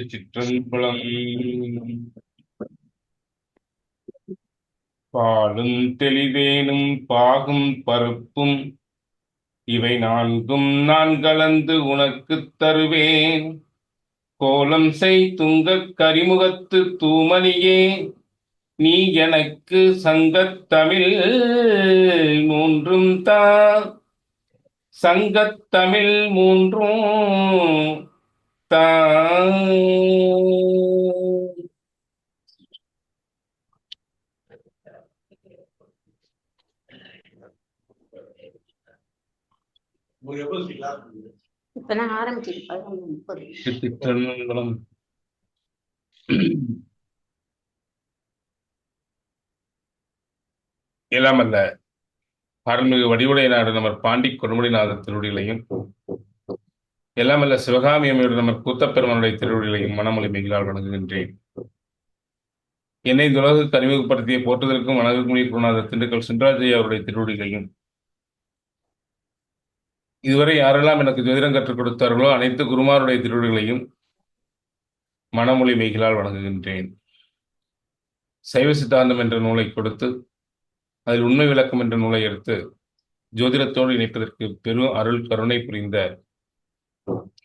சிற்றம்பலம் பாலும் தெளிவேனும் பாகும் பருப்பும் இவை நான்கும் நான் கலந்து உனக்குத் தருவேன். கோலம் செய் துங்கக் கரிமுகத்து தூமணியே நீ எனக்கு சங்கத்தமிழ் மூன்றும் தா. சங்கத்தமிழ் மூன்றும் தா ஆரம்பிச்சது பதினொன்று முப்பது எல்லாம் அல்ல அருள்மிகு வடிவுடைய நாடு நமர் பாண்டி கொடுமுடிநாதர் திருவடிகளையும் எல்லாம் அல்ல சிவகாமி அம்மையோடு நம்ம கூத்தப்பெருமனுடைய திருவிழையும் மனமொழி மிகளால் வணங்குகின்றேன். என்னை இந்த உலகுக்கு அறிமுகப்படுத்திய போற்றுதலுக்கும் வணங்குமொழி குருநாதர் திண்டுக்கல் சுந்தராஜய் அவருடைய திருவடிகளையும் இதுவரை யாரெல்லாம் எனக்கு ஜோதிடம் கற்றுக் கொடுத்தார்களோ அனைத்து குருமாருடைய திருவடிகளையும் மனமொழி மெய்களால் வணங்குகின்றேன். சைவ சித்தாந்தம் என்ற நூலை கொடுத்து அதில் உண்மை விளக்கம் என்ற நூலை எடுத்து ஜோதிடத்தோடு இணைப்பதற்கு பெரும் அருள் கருணை புரிந்த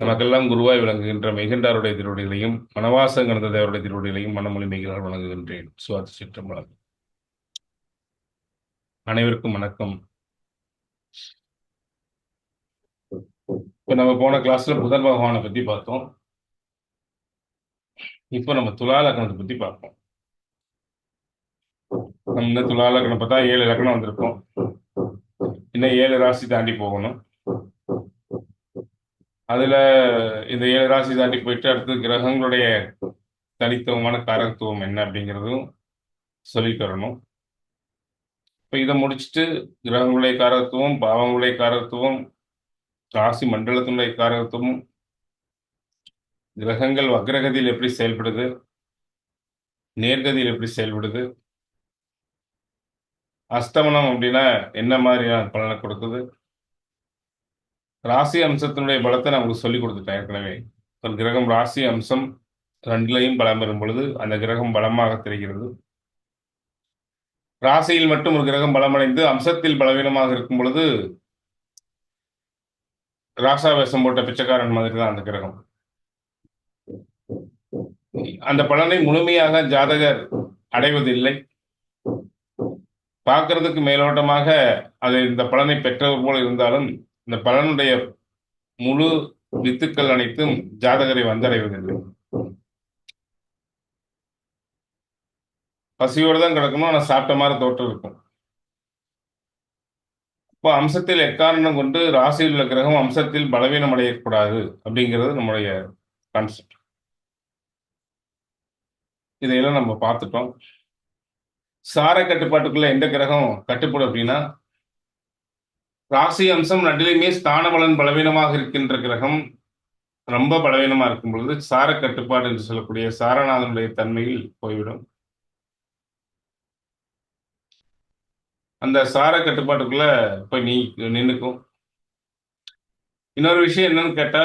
நமக்கெல்லாம் குருவாய் விளங்குகின்ற மெய்கண்டாருடைய திருவடிகளையும் மனவாசம் கணந்த தேவருடைய திருவடிகளையும் மனமொழி மெய்கிறார் வழங்குகின்றேன். சுவாதி சிற்றம்பலம். அனைவருக்கும் வணக்கம். இப்ப நம்ம போன கிளாஸ்ல புதன் பகவானை பத்தி பார்த்தோம். இப்போ நம்ம துலா லக்னத்தை பத்தி பார்ப்போம். நம்ம துலா லக்னம் பார்த்தா ஏழு லக்னம் வந்திருக்கோம். இன்னும் ஏழு ராசி தாண்டி போகணும். அதுல இந்த ஏழு ராசி தாண்டி போயிட்டு அடுத்து கிரகங்களுடைய தனித்துவமான காரகத்துவம் என்ன அப்படிங்கிறதும் சொல்லி தரணும். இப்போ இதை முடிச்சுட்டு கிரகங்களுடைய காரகத்துவம் பாவங்களுடைய காரகத்துவம் ராசி மண்டலத்தினுடைய காரகத்துவம் கிரகங்கள் வக்ரகதியில் எப்படி செயல்படுது நேர்கதியில் எப்படி செயல்படுது அஸ்தமனம் அப்படின்னா என்ன மாதிரியான பலனை கொடுக்குது ராசி அம்சத்தினுடைய பலத்தை நான் உங்களுக்கு சொல்லி கொடுத்துட்டேன் ஏற்கனவே. ஒரு கிரகம் ராசி அம்சம் ரெண்டுலையும் பலம் பெறும் பொழுது அந்த கிரகம் பலமாக தெரிகிறது. ராசியில் மட்டும் ஒரு கிரகம் பலமடைந்து அம்சத்தில் பலவீனமாக இருக்கும் பொழுது ராசா வேஷம் போட்ட பிச்சைக்காரன் மாதிரி தான் அந்த கிரகம். அந்த பலனை முழுமையாக ஜாதகர் அடைவதில்லை. பார்க்கறதுக்கு மேலோட்டமாக அது இந்த பலனை பெற்றவர் போல இருந்தாலும் இந்த பலனுடைய முழு வித்துக்கள் அனைத்தும் ஜாதகரை வந்தடைவதில்லை. பசியோடு தான் கிடக்கணும் ஆனால் சாப்பிட்ட மாதிரி தோற்றம் இருக்கும். இப்போ அம்சத்தில் எக்காரணம் கொண்டு ராசியில் உள்ள கிரகம் அம்சத்தில் பலவீனம் அடையக்கூடாது அப்படிங்கிறது நம்முடைய கான்செப்ட் இதையெல்லாம் நம்ம பார்த்துட்டோம். சார கட்டுப்பாட்டுக்குள்ள எந்த கிரகம் கட்டுப்படும் அப்படின்னா ராசி அம்சம் நடுலையுமே ஸ்தான பலன் பலவீனமாக இருக்கின்ற கிரகம் ரொம்ப பலவீனமா இருக்கும் பொழுது சார கட்டுப்பாடு என்று சொல்லக்கூடிய சாரநாதனுடைய தன்மையில் போய்விடும். அந்த சார கட்டுப்பாட்டுக்குள்ள போய் நீ நின்றுக்கும் இன்னொரு விஷயம் என்னன்னு கேட்டா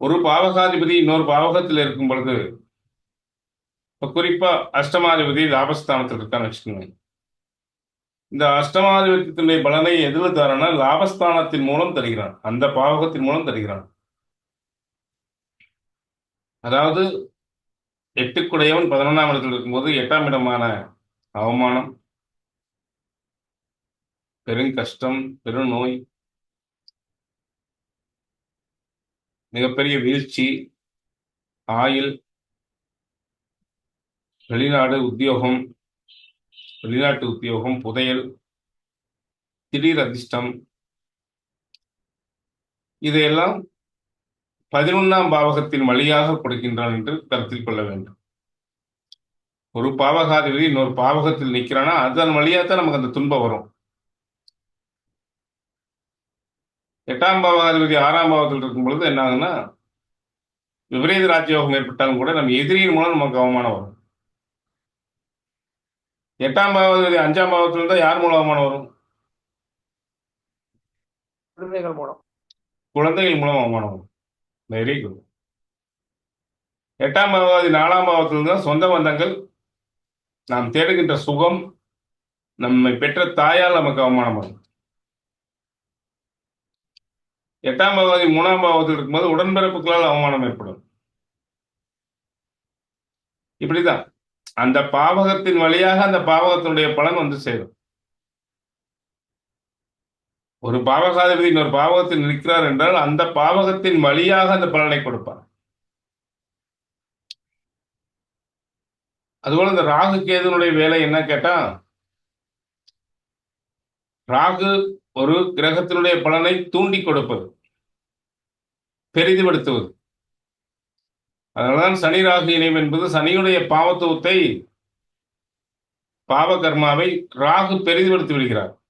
ஒரு பாவகாதிபதி இன்னொரு பாவகத்தில் இருக்கும் பொழுது இப்போ குறிப்பா அஷ்டமாதிபதி லாபஸ்தானத்தில் இருக்கான்னு வச்சுக்கோங்க. இந்த அஷ்டமாதிபத்தியத்தினுடைய பலனை எதில் தரானா லாபஸ்தானத்தின் மூலம் தருகிறான். அந்த பாவகத்தின் மூலம் தருகிறான். அதாவது எட்டுக்குடையவன் பதினொன்றாம் இடத்தில் இருக்கும்போது எட்டாம் இடமான அவமானம் பெருங்கஷ்டம் பெருநோய் மிகப்பெரிய வீழ்ச்சி ஆயுள் வெளிநாடு உத்தியோகம் வெளிநாட்டு உத்தியோகம் புதையல் திடீர் அதிர்ஷ்டம். இதையெல்லாம் பதினொன்றாம் பாவகத்தின் வழியாக கொடுக்கின்றான் என்று கருத்தில் கொள்ள வேண்டும். ஒரு பாவகாதிபதி இன்னொரு பாவகத்தில் நிற்கிறானா அதன் வழியாக தான் நமக்கு அந்த துன்பம் வரும். எட்டாம் பாவாதிபதி ஆறாம் பாவத்தில் இருக்கும் பொழுது என்ன ஆகுன்னா விபரீத ராஜ்யோகம் ஏற்பட்டாலும் கூட நம்ம எதிரியின் மூலம் நமக்கு அவமானம் வரும். எட்டாம் பாவாதிபதி அஞ்சாம் பாவத்தில் யார் மூலம் அவமானம் வரும்? குழந்தைகள் மூலம். குழந்தைகள் மூலம் அவமானம் வரும் வெரி குட் எட்டாம் பாவதி நாலாம் பாவத்தில் தான் சொந்த பந்தங்கள் நாம் தேடுகின்ற சுகம் நம்மை பெற்ற தாயால் நமக்கு அவமானம் வரும் எட்டாம் பாவதி மூணாம் பாவத்தில் இருக்கும்போது உடன்பிறப்புகளால் அவமானம் ஏற்படும். இப்படிதான் அந்த பாவகத்தின் வழியாக அந்த பாவகத்தினுடைய பலன் வந்து சேரும். ஒரு பாவகாதிபதி இன்னொரு பாவகத்தில் நிற்கிறார் என்றால் அந்த பாவகத்தின் வழியாக அந்த பலனை கொடுப்பார். அதுபோல இந்த ராகு கேதுனுடைய வேலை என்ன கேட்டா ராகு ஒரு கிரகத்தினுடைய பலனை தூண்டி கொடுப்பது பெரிதுபடுத்துவது. அதனால்தான் சனி ராகு இணைவு என்பது சனியுடைய பாவத்துவத்தை பாவ கர்மாவை ராகு பெரிதுபடுத்தி விடுகிறார்.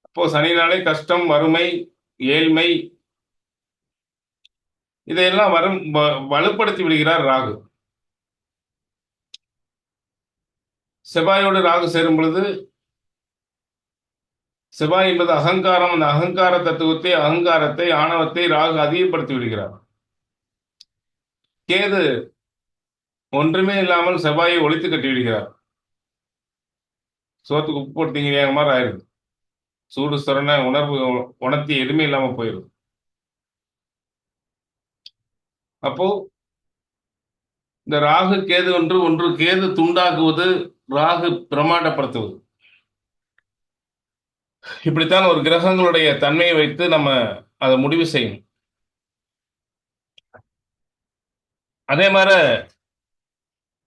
அப்போ சனினாலே கஷ்டம் வறுமை ஏழ்மை இதையெல்லாம் வரும் வ- வலுப்படுத்தி விடுகிறார் ராகு. செவ்வாயோடு ராகு சேரும் பொழுது செவ்வாய் என்பது அகங்காரம் அந்த அகங்கார தத்துவத்தை அகங்காரத்தை ஆணவத்தை ராகு அதிகப்படுத்தி விடுகிறார். கேது ஒன்றுமே இல்லாமல் செவ்வாயை ஒழித்து கட்டி விடுகிறார் சோத்துக்கு உப்பு போட்டீங்க மாதிரி ஆயிருது சூடு சுரண உணர்வு உணர்த்தி எதுவுமே இல்லாம போயிடுது. அப்போ இந்த ராகு கேது ஒன்று ஒன்று கேது துண்டாக்குவது ராகு பிரமாண்டப்படுத்துவது. இப்படித்தான் ஒரு கிரகங்களுடைய தன்மையை வைத்து நம்ம அதை முடிவு செய்யணும். அதே மாதிரி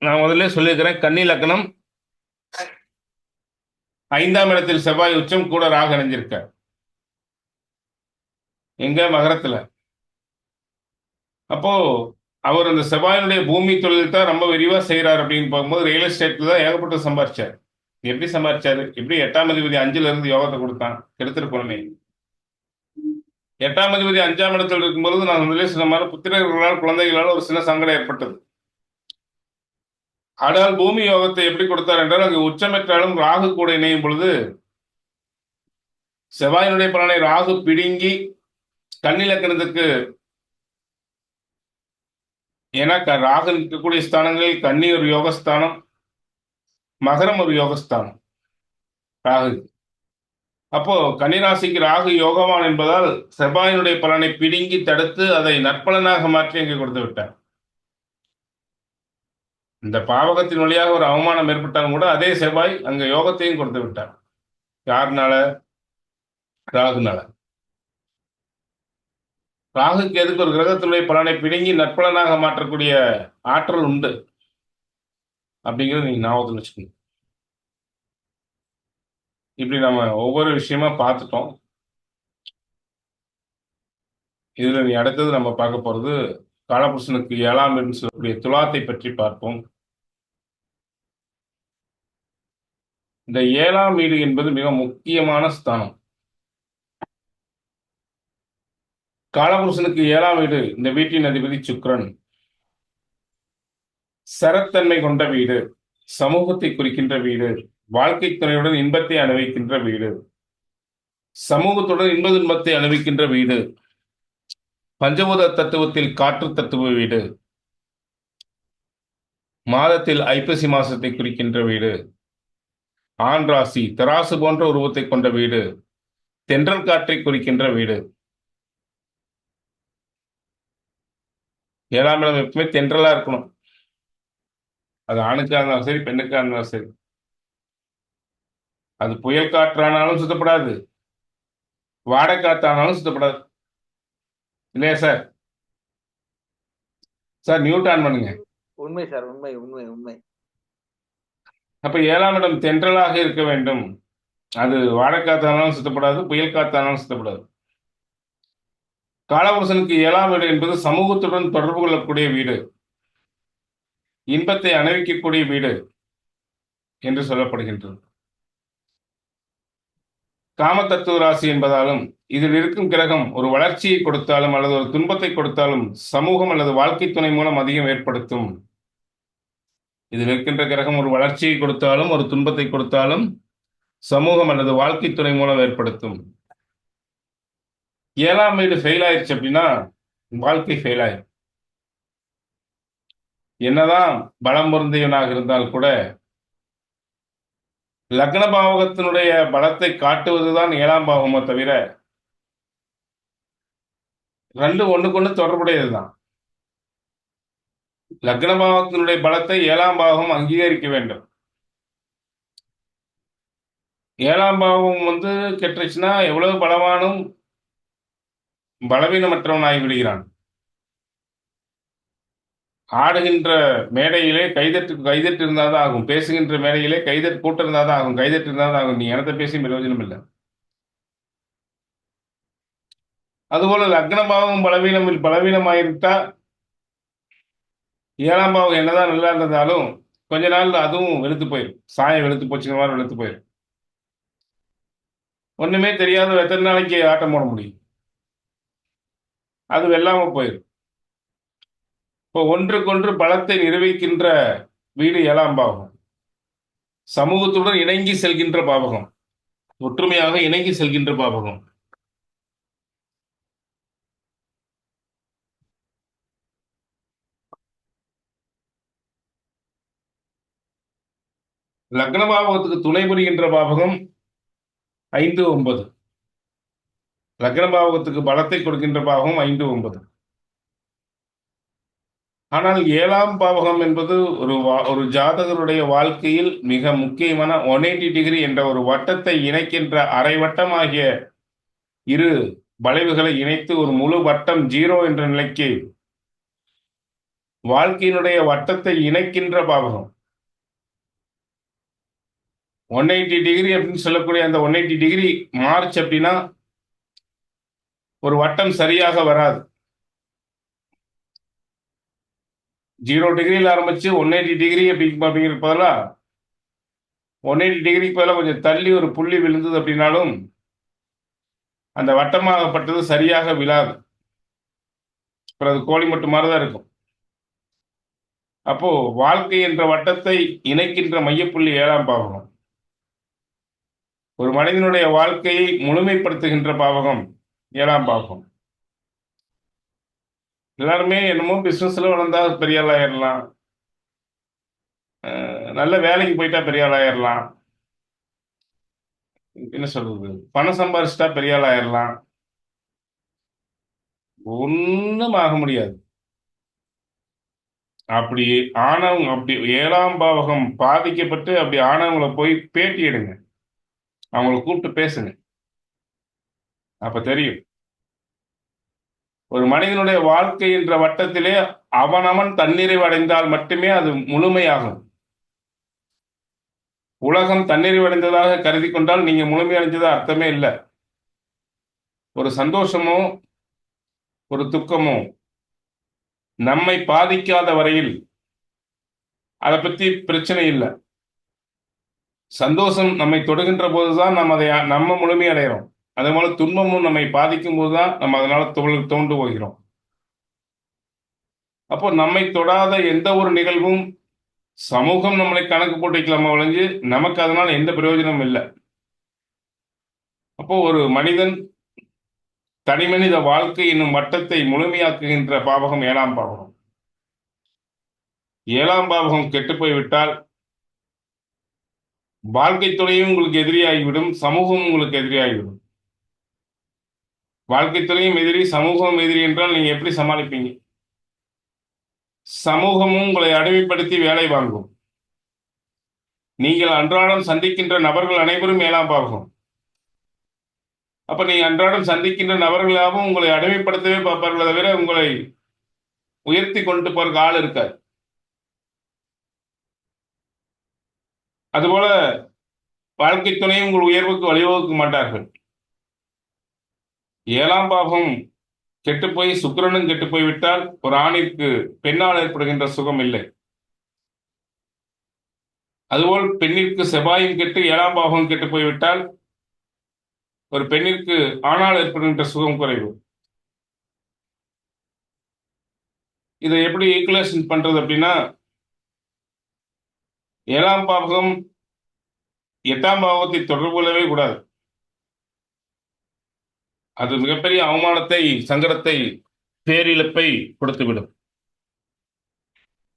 நான் முதல்ல சொல்லியிருக்கிறேன் கன்னி லக்னம் ஐந்தாம் இடத்தில் செவ்வாய் உச்சம் கூட ராக அணிஞ்சிருக்க எங்க? மகரத்துல. அப்போ அவர் அந்த செவ்வாயினுடைய பூமி தொழில் தான் ரொம்ப விரிவா செய்யறாரு அப்படின்னு பார்க்கும்போது ரியல் எஸ்டேட்ல தான் ஏகப்பட்டு சம்பாரிச்சார். எப்படி சம்பாரிச்சாரு? எப்படி எட்டாம் அதிபதி அஞ்சுல இருந்து யோகத்தை கொடுத்தான்? கெடுத்திருக்கணுமே எட்டாம் அதிபதி அஞ்சாம் இடத்தில் இருக்கும்போது நான் முதலே சொன்ன மாதிரி புத்திரர்களால் குழந்தைகளால் ஒரு சின்ன சங்கடம் ஏற்பட்டது. ஆனால் பூமி யோகத்தை எப்படி கொடுத்தார் என்றால் அங்கு உச்சமெற்றாலும் ராகு கூட இணையும் பொழுது செவ்வாயினுடைய பலனை ராகு பிடுங்கி கண்ணிலக்கணத்துக்கு ஏன்னா க- ராகு இருக்கக்கூடிய ஸ்தானங்களில் கன்னி ஒரு யோகஸ்தானம் மகரம் ஒரு யோகஸ்தானம் ராகு அப்போ கன்னிராசிக்கு ராகு யோகவான் என்பதால் செவ்வாயினுடைய பலனை பிடுங்கி தடுத்து அதை நற்பலனாக மாற்றி அங்கே கொடுத்து விட்டார். இந்த பாவகத்தின் வழியாக ஒரு அவமானம் ஏற்பட்டாலும் கூட அதே செவ்வாய் அங்க யோகத்தையும் கொடுத்து விட்டார். யாருனால? ராகுனால. ராகுக்கு எதுக்கு ஒரு கிரகத்தினுடைய பலனை பிடுங்கி நற்பலனாக மாற்றக்கூடிய ஆற்றல் உண்டு? அப்படிங்கிறது நீங்க ஞாபகத்தில் வச்சுக்கணும். இப்படி நம்ம ஒவ்வொரு விஷயமா பார்த்துட்டோம். இதுல நீ அடுத்தது நம்ம பார்க்க போறது காலபுருஷனுக்கு ஏழாம் என்று சொல்லக்கூடிய துலாத்தை பற்றி பார்ப்போம். இந்த ஏழாம் வீடு என்பது மிக முக்கியமான ஸ்தானம். காலபுருஷனுக்கு ஏழாம் வீடு இந்த வீட்டின் அதிபதி சுக்ரன். சரத்தன்மை கொண்ட வீடு சமூகத்தை குறிக்கின்ற வீடு. வாழ்க்கை துறையுடன் இன்பத்தை அனுபவிக்கின்ற வீடு. சமூகத்துடன் இன்ப துன்பத்தை அனுபவிக்கின்ற வீடு. பஞ்சபூத தத்துவத்தில் காற்று தத்துவ வீடு. மாதத்தில் ஐப்பசி மாசத்தை குறிக்கின்ற வீடு. ஆண் ராசி தராசு போன்ற உருவத்தை கொண்ட வீடு. தென்றல் காற்றை குறிக்கின்ற வீடு. ஏழாம் இடம் எப்பவுமே தென்றலா இருக்கணும். அது ஆணுக்கா இருந்தாலும் சரி பெண்ணுக்காக இருந்தாலும் சரி. அது புயல் காற்றானாலும் சுத்தப்படாது. வாடை காத்தானாலும் சுத்தப்படாது. இல்லையா சார்? சார் மியூட் ஆன் பண்ணுங்க. உண்மை சார் உண்மை உண்மை உண்மை. அப்ப ஏழாம் இடம் தென்றலாக இருக்க வேண்டும். அது வாடை காத்தானாலும் சுத்தப்படாது புயல் காத்தானாலும் சுத்தப்படாது. காலபுருஷனுக்கு ஏழாம் வீடு என்பது சமூகத்துடன் தொடர்பு கொள்ளக்கூடிய வீடு. இன்பத்தை அனுபவிக்கக்கூடிய வீடு என்று சொல்லப்படுகின்றது. காமத்தத்துவ ராசி என்பதாலும் இதில் இருக்கும் கிரகம் ஒரு வளர்ச்சியை கொடுத்தாலும் அல்லது ஒரு துன்பத்தை கொடுத்தாலும் சமூகம் அல்லது வாழ்க்கை துணை மூலம் அதிகம் ஏற்படுத்தும். இதில் இருக்கின்ற கிரகம் ஒரு வளர்ச்சியை கொடுத்தாலும் ஒரு துன்பத்தை கொடுத்தாலும் சமூகம் அல்லது வாழ்க்கை துணை மூலம் ஏற்படுத்தும். ஏழாம் வீடு ஃபெயில் ஆயிடுச்சு அப்படின்னா வாழ்க்கை ஃபெயில் ஆயிடும் என்னதான் பலம் பொருந்தியவனாக இருந்தால் கூட லக்ன பாவகத்தினுடைய பலத்தை காட்டுவதுதான் ஏழாம் பாவமோ தவிர ரெண்டு ஒண்ணுக்கு ஒண்ணு தொடர்புடையதுதான். லக்ன பாவத்தினுடைய பலத்தை ஏழாம் பாவம் அங்கீகரிக்க வேண்டும். ஏழாம் பாவம் வந்து கெட்டுச்சுன்னா எவ்வளவு பலவானும் பலவீனமற்றவனாகி விடுகிறான். ஆடுகின்ற மேடையிலே கைதட்டு கைதட்டு இருந்தால் தான் ஆகும். பேசுகின்ற மேடையிலே கைதட்டு கூட்டம் இருந்தால் தான் ஆகும். கைதட்டு இருந்தால் தான் ஆகும். நீ எனத்தை பேசி பிரயோஜனம் இல்லை. அதுபோல லக்ன பாவம் பலவீனம் பலவீனமாயிருந்தா ஏழாம் பாவம் என்னதான் நல்லா இருந்தாலும் கொஞ்ச நாள் அதுவும் வெளுத்து போயிடும் சாயம் வெளுத்து போச்சுங்கிற மாதிரி வெளுத்து போயிடும் ஒண்ணுமே தெரியாத எத்தனை நாளைக்கு ஆட்டம் போட முடியும்? அது வெல்லாம போயிடும் இப்போ ஒன்றுக்கொன்று பலத்தை நிரூபிக்கின்ற வீடு ஏழாம் பாவகம். சமூகத்துடன் இணங்கி செல்கின்ற பாவகம். ஒற்றுமையாக இணங்கி செல்கின்ற பாவகம். லக்ன பாவகத்துக்கு துணை புரிகின்ற பாவகம் ஐந்து ஒன்பது. லக்ன பாவகத்துக்கு பலத்தை கொடுக்கின்ற பாவகம் ஐந்து ஒன்பது. ஆனால் ஏழாம் பாவகம் என்பது ஒரு வா- ஒரு ஜாதகருடைய வாழ்க்கையில் மிக முக்கியமான ஒன் எயிட்டி டிகிரி என்ற ஒரு வட்டத்தை இணைக்கின்ற அரை வட்டமாகிய இரு வளைவுகளை இணைத்து ஒரு முழு வட்டம் ஜீரோ என்ற நிலைக்கு வாழ்க்கையினுடைய வட்டத்தை இணைக்கின்ற பாவகம். ஒன் எயிட்டி டிகிரி அப்படின்னு சொல்லக்கூடிய அந்த ஒன் எயிட்டி டிகிரி மார்ச் அப்படின்னா ஒரு வட்டம் சரியாக வராது. ஜீரோ டிகிரியில் ஆரம்பிச்சு ஒன் எயிட்டி டிகிரி அப்படி அப்படிங்கிற பதிலாக ஒன் எயிட்டி டிகிரிக்கு பதிலாக கொஞ்சம் தள்ளி ஒரு புள்ளி விழுந்தது அப்படின்னாலும் அந்த வட்டமாகப்பட்டது சரியாக விழாது. அப்புறம் அது கோழி மட்டும் மாதிரி தான் இருக்கும். அப்போ வாழ்க்கை என்ற வட்டத்தை இணைக்கின்ற மையப்புள்ளி ஏழாம் பாவகம். ஒரு மனிதனுடைய வாழ்க்கையை முழுமைப்படுத்துகின்ற பாவகம் ஏழாம் பாவகம். எல்லாருமே என்னமோ பிஸ்னஸில் வளர்ந்தா பெரிய ஆள் ஆயிடலாம் நல்ல வேலைக்கு போயிட்டா பெரிய ஆள் ஆயிடலாம் என்ன சொல்றது? பணம் சம்பாரிச்சிட்டா பெரிய ஆள் ஆயிடலாம் ஒன்றும் ஆக முடியாது. அப்படி ஆனவங்க அப்படி ஏழாம் பாவகம் பாதிக்கப்பட்டு அப்படி ஆணவங்களை போய் பேட்டி எடுங்க. அவங்கள கூப்பிட்டு பேசுங்க. அப்ப தெரியும். ஒரு மனிதனுடைய வாழ்க்கை என்ற வட்டத்திலே அவனவன் தன்னிறைவு அடைந்தால் மட்டுமே அது முழுமையாகும். உலகம் தன்னிறைவு அடைந்ததாக கருதி கொண்டால் நீங்க முழுமையடைஞ்சதா அர்த்தமே இல்லை. ஒரு சந்தோஷமோ ஒரு துக்கமோ நம்மை பாதிக்காத வரையில் அதை பத்தி பிரச்சனை இல்லை. சந்தோஷம் நம்மை தொடுகின்ற போதுதான் நம்ம அதை நம்ம முழுமையடைகிறோம் அதே போல துன்பமும் நம்மை பாதிக்கும் போது தான் நம்ம அதனால தோல் தோண்டு போகிறோம். அப்போ நம்மை தொடாத எந்த ஒரு நிகழ்வும் சமூகம் நம்மளை கணக்கு போட்டு வைக்கலாமா ஒழிஞ்சு நமக்கு அதனால எந்த பிரயோஜனமும் இல்லை. அப்போ ஒரு மனிதன் தனிமனித வாழ்க்கை என்னும் வட்டத்தை முழுமையாக்குகின்ற பாவகம் ஏழாம் பாவகம். ஏழாம் பாவகம் கெட்டுப் போய்விட்டால் வாழ்க்கை துணையும் உங்களுக்கு எதிரியாகிவிடும் சமூகம் உங்களுக்கு எதிரியாகிவிடும். வாழ்க்கைத்துறையும் எதிரி சமூகம் எதிரி என்றால் நீங்க எப்படி சமாளிப்பீங்க? சமூகமும் உங்களை அடிமைப்படுத்தி வேலை வாங்கும். நீங்கள் அன்றாடம் சந்திக்கின்ற நபர்கள் அனைவரும் ஏழாம் பாவகம் அப்ப நீங்க அன்றாடம் சந்திக்கின்ற நபர்களாகவும் உங்களை அடிமைப்படுத்தவே பார்ப்பார்களே தவிர உங்களை உயர்த்தி கொண்டு போறதுக்கு ஆள் இருக்காது. அதுபோல வாழ்க்கை துணையும் உங்கள் உயர்வுக்கு வழிவகுக்க மாட்டார்கள். ஏழாம் பாவம் கெட்டு போய் சுக்கிரனும் கெட்டு போய்விட்டால் ஒரு ஆணிற்கு பெண்ணால் ஏற்படுகின்ற சுகம் இல்லை. அதுபோல் பெண்ணிற்கு செவ்வாயும் கெட்டு ஏழாம் பாவம் கெட்டு போய்விட்டால் ஒரு பெண்ணிற்கு ஆணால் ஏற்படுகின்ற சுகம் குறைவு. இதை எப்படி ஈக்குலேஷன் பண்றது அப்படின்னா ஏழாம் பாவகம் எட்டாம் பாவத்தை தொடர்பு கொள்ளவே கூடாது. அது மிகப்பெரிய அவமானத்தை சங்கடத்தை பேரிழப்பை கொடுத்துவிடும்.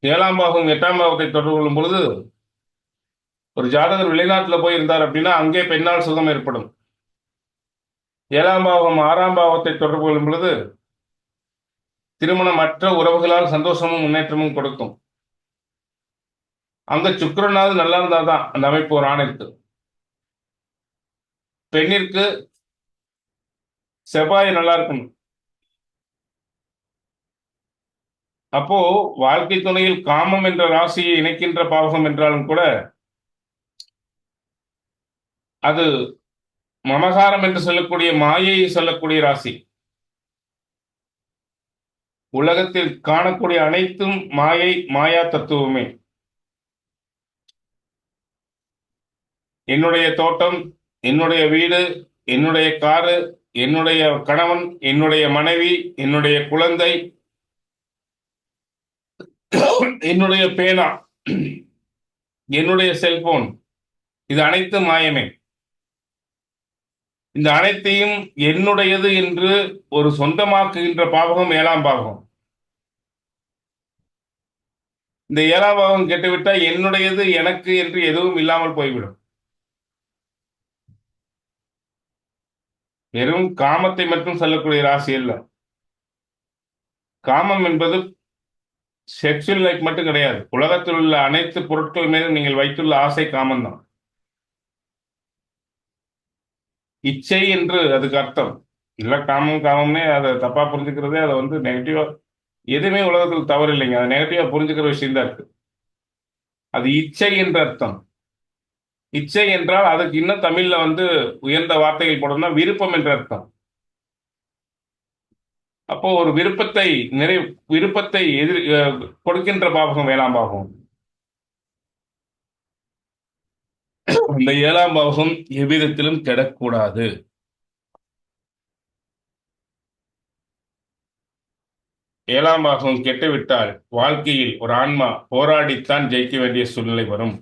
ஏழாம் பாகம் எட்டாம் பாகத்தை தொடர்பு கொள்ளும் பொழுது ஒரு ஜாதகர் வெளிநாட்டில் போய் இருந்தார் அப்படின்னா அங்கே பெண்ணால் சுகம் ஏற்படும். ஏழாம் பாவம் ஆறாம் பாவத்தை தொடர்பு கொள்ளும் பொழுது திருமணமற்ற உறவுகளால் சந்தோஷமும் முன்னேற்றமும் கொடுக்கும். அங்க சுக்கரனாவது நல்லா இருந்தாதான் அந்த அமைப்பு ஒரு ஆணிற்கு பெண்ணிற்கு செவ்வாய் நல்லா இருக்கணும். அப்போ வாழ்க்கை துணையில் காமம் என்ற ராசியை இணைக்கின்ற பாவகம் என்றாலும் கூட அது மமகாரம் என்று சொல்லக்கூடிய மாயையை சொல்லக்கூடிய ராசி. உலகத்தில் காணக்கூடிய அனைத்தும் மாயை மாயா தத்துவமே. என்னுடைய தோட்டம் என்னுடைய வீடு என்னுடைய காரு என்னுடைய கணவன் என்னுடைய மனைவி என்னுடைய குழந்தை என்னுடைய பேனா என்னுடைய செல்போன் இது அனைத்தும் மாயமே. இந்த அனைத்தையும் என்னுடையது என்று ஒரு சொந்தமாக்குகின்ற பாவகம் ஏழாம் பாவகம். இந்த ஏழாம் பாவகம் கெட்டுவிட்டால் என்னுடையது எனக்கு என்று எதுவும் இல்லாமல் போய்விடும். வெறும் காமத்தை மட்டும் சொல்லக்கூடிய ராசி அல்ல காமம் என்பது செக்ஷுவல் லைஃப் மட்டும் கிடையாது. உலகத்தில் உள்ள அனைத்து பொருட்கள் மீதும் நீங்கள் வைத்துள்ள ஆசை காமந்தான் இச்சை என்று அதுக்கு அர்த்தம். இல்லை காமம் காமம்னே அதை தப்பா புரிஞ்சுக்கிறதே அதை வந்து நெகட்டிவா எதுவுமே உலகத்தில் தவறு இல்லைங்க. அதை நெகட்டிவா புரிஞ்சுக்கிற விஷயம் தான் இருக்கு. அது இச்சை என்று அர்த்தம். இச்சை என்றால் அதுக்கு இன்னும் தமிழ்ல வந்து உயர்ந்த வார்த்தைகள் போடணும்னா விருப்பம் என்ற அர்த்தம். அப்போ ஒரு விருப்பத்தை நிறை விருப்பத்தை எதிர் கொடுக்கின்ற பாவகம் ஏழாம் பாவகம். இந்த ஏழாம் பாவகம் எவ்விதத்திலும் கெடக்கூடாது. ஏழாம் பாகம் கெட்டுவிட்டால் வாழ்க்கையில் ஒரு ஆன்மா போராடித்தான் ஜெயிக்க வேண்டிய சூழ்நிலை வரும்.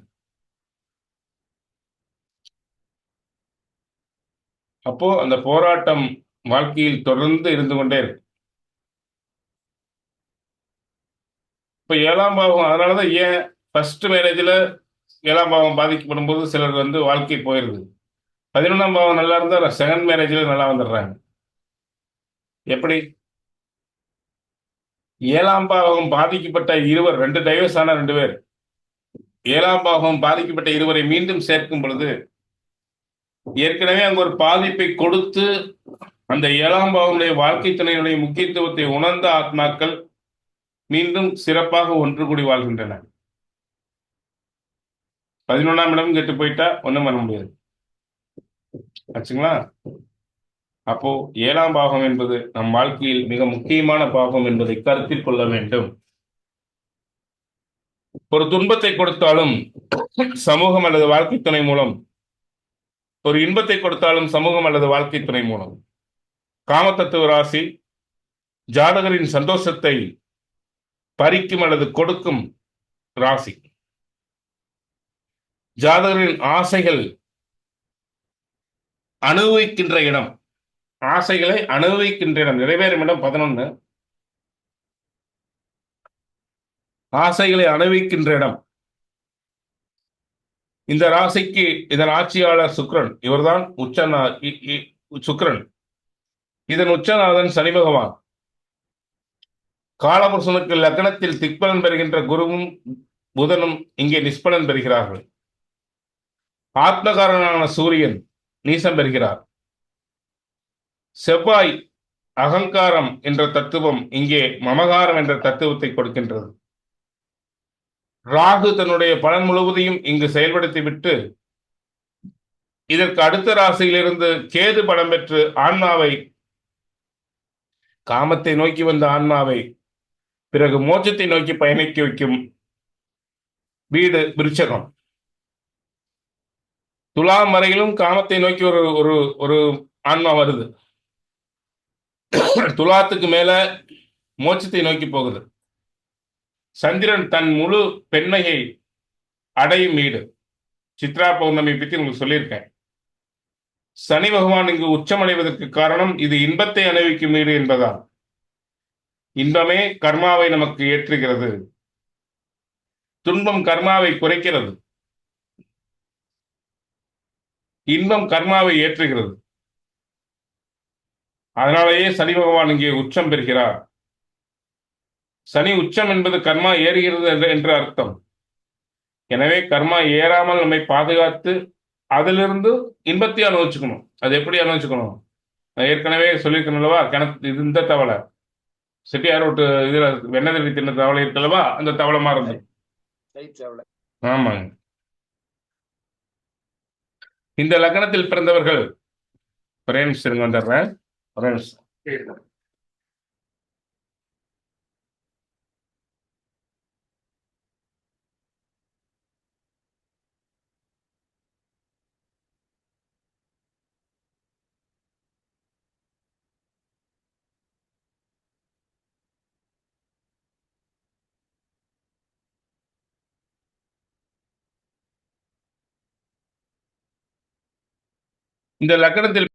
அப்போ அந்த போராட்டம் வாழ்க்கையில் தொடர்ந்து இருந்து கொண்டே இருக்கும் இப்ப ஏழாம் பாவம் அதனாலதான் ஏன் ஃபர்ஸ்ட் மேரேஜ்ல ஏழாம் பாவம் பாதிக்கப்படும் போது சிலர் வந்து வாழ்க்கை போயிருது. பதினொன்றாம் பாவம் நல்லா இருந்தா செகண்ட் மேரேஜ்ல நல்லா வந்துடுறாங்க. எப்படி? ஏழாம் பாகம் பாதிக்கப்பட்ட இருவர் ரெண்டு டைவர்ஸ் ஆன ரெண்டு பேர். ஏழாம் பாகம் பாதிக்கப்பட்ட இருவரை மீண்டும் சேர்க்கும் பொழுது ஏற்கனவே அங்கு ஒரு பாதிப்பை கொடுத்து அந்த ஏழாம் பாவனுடைய வாழ்க்கை துணையினுடைய முக்கியத்துவத்தை உணர்ந்த ஆத்மாக்கள் மீண்டும் சிறப்பாக ஒன்று கூடி வாழ்கின்றன. பதினொன்றாம் இடம் கெட்டு போயிட்டா ஒன்றும் பண்ண முடியாது. ஆச்சுங்களா? அப்போ ஏழாம் பாகம் என்பது நம் வாழ்க்கையில் மிக முக்கியமான பாகம் என்பதை கருத்தில் கொள்ள வேண்டும். ஒரு துன்பத்தை கொடுத்தாலும் சமூகம் அல்லது வாழ்க்கை துணை மூலம் ஒரு இன்பத்தை கொடுத்தாலும் சமூகம் அல்லது வாழ்க்கை துணை மூலம். காமத்தத்துவ ராசி ஜாதகரின் சந்தோஷத்தை பறிக்கும் அல்லது கொடுக்கும் ராசி. ஜாதகரின் ஆசைகள் அனுபவிக்கின்ற இடம். ஆசைகளை அனுபவிக்கின்ற இடம். நிறைவேறும் இடம் பதினொன்னு. ஆசைகளை அனுபவிக்கின்ற இடம். இந்த ராசிக்கு இதன் ஆட்சியாளர் சுக்ரன் இவர்தான் உச்சநா இ- இ- இதன் உச்சநாதன் சனி பகவான். காலபுருஷனுக்கு லக்னத்தில் திக்பலன் பெறுகின்ற குருவும் புதனும் இங்கே நிஷ்பலன் பெறுகிறார்கள். ஆத்மகாரனான சூரியன் நீசம் பெறுகிறார். செவ்வாய் அகங்காரம் என்ற தத்துவம் இங்கே மமகாரம் என்ற தத்துவத்தை கொடுக்கின்றது. ராகு தன்னுடைய பலன் முழுவதையும் இங்கு செயல்படுத்திவிட்டு இதற்கு அடுத்த ராசியிலிருந்து கேது பலம் பெற்று ஆன்மாவை காமத்தை நோக்கி வந்த ஆன்மாவை பிறகு மோட்சத்தை நோக்கி பயணிக்க வைக்கும் வீடு விருச்சகம். துலாம் வரையிலும் காமத்தை நோக்கி ஒரு ஒரு ஒரு ஆன்மா வருது. துலாத்துக்கு மேல மோட்சத்தை நோக்கி போகுது. சந்திரன் தன் முழு பெண்மையை அடையும் வீடு சித்ரா பௌர்ணமி பற்றி உங்களுக்கு சொல்லியிருக்கேன். சனி பகவான் இங்கு உச்சமடைவதற்கு காரணம் இது இன்பத்தை அனுபவிக்கும் வீடு என்பதால். இன்பமே கர்மாவை நமக்கு ஏற்றுகிறது. துன்பம் கர்மாவை குறைக்கிறது. இன்பம் கர்மாவை ஏற்றுகிறது. அதனாலேயே சனி பகவான் இங்கே உச்சம் பெறுகிறார். சனி உச்சம் என்பது கர்மா ஏறுகிறது என்று- என்று அர்த்தம். எனவே கர்மா ஏறாமல் நம்மை பாதுகாத்து அதிலிருந்து இன்பத்தை அனுபவிச்சுக்கணும். அது எப்படி அனுபவிச்சுக்கணும்? நான் ஏற்கனவே சொல்லியிருக்கேன் அல்லவா? கிணத்து இது இந்த தவளை. செட்டியார் விட்டு இதுல வெண்ணெய் தண்ணி தின்ன தவளை இருக்கல்லவா அந்த தவளை மாறுது ஆமாங்க. இந்த லக்னத்தில் பிறந்தவர்கள். இருங்க வந்துடுறேன். ஒரே நிமிஷம் இந்த லக்னத்தில்